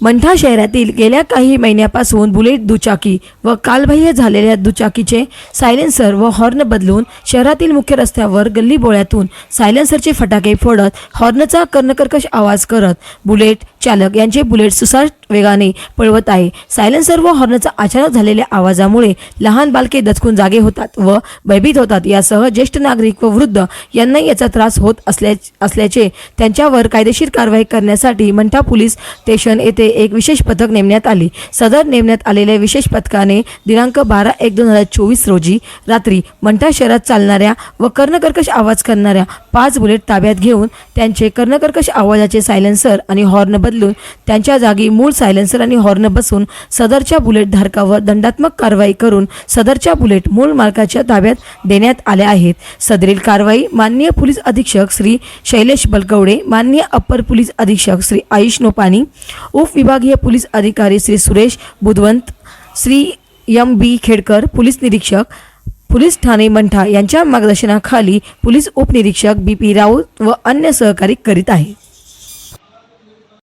मंठा शहरातील गेल्या काही महिन्यापासून बुलेट दुचाकी व कालबाह्य झालेल्या दुचाकीचे सायलेन्सर व हॉर्न बदलून शहरातील मुख्य रस्त्यावर गल्लीबोळ्यातून सायलेन्सरचे फटाके फोडत हॉर्नचा कर्णकर्कश आवाज करत बुलेट चालक यांचे बुलेट सुसाट वेगाने पळवत आहे. सायलेन्सर व हॉर्नचा अचानक झालेल्या आवाजामुळे लहान बालके दचकून जागे होतात व भयभीत होतात. यासह ज्येष्ठ नागरिक व वृद्ध यांनाही याचा त्रास होत असल्या असल्याचे त्यांच्यावर कायदेशीर कारवाई करण्यासाठी मंठा पोलीस स्टेशन येथे एक विशेष पथक नेमण्यात आले. सदर नेमण्यात आलेल्या विशेष पथकाने दिनांक बारा एक दोन हजार चोवीस रोजी रात्री मंठा शहरात चालणाऱ्या व कर्णकर्कश आवाज करणाऱ्या पाच बुलेट ताब्यात घेऊन त्यांचे कर्णकर्कश आवाजाचे सायलेन्सर आणि हॉर्न बदलून त्यांच्या जागी मूळ सायलेन्सर आणि हॉर्न बसून सदरच्या बुलेट धारकावर दंडात्मक कारवाई करून सदरच्या बुलेट मूळ मालकाच्या ताब्यात देण्यात आल्या आहेत. सदरील कारवाई माननीय पोलीस अधीक्षक श्री शैलेश बलकवडे माननीय अप्पर पोलीस अधीक्षक श्री आयुष नोपानी उपविभागीय पोलीस अधिकारी Shri Suresh Budhwant Shri M B Khedkar police निरीक्षक पोलीस ठाणे मंठा यांच्या मार्गदर्शनाखाली पोलीस उपनिरीक्षक बी पी राऊत व अन्य सहकारी करीत आहे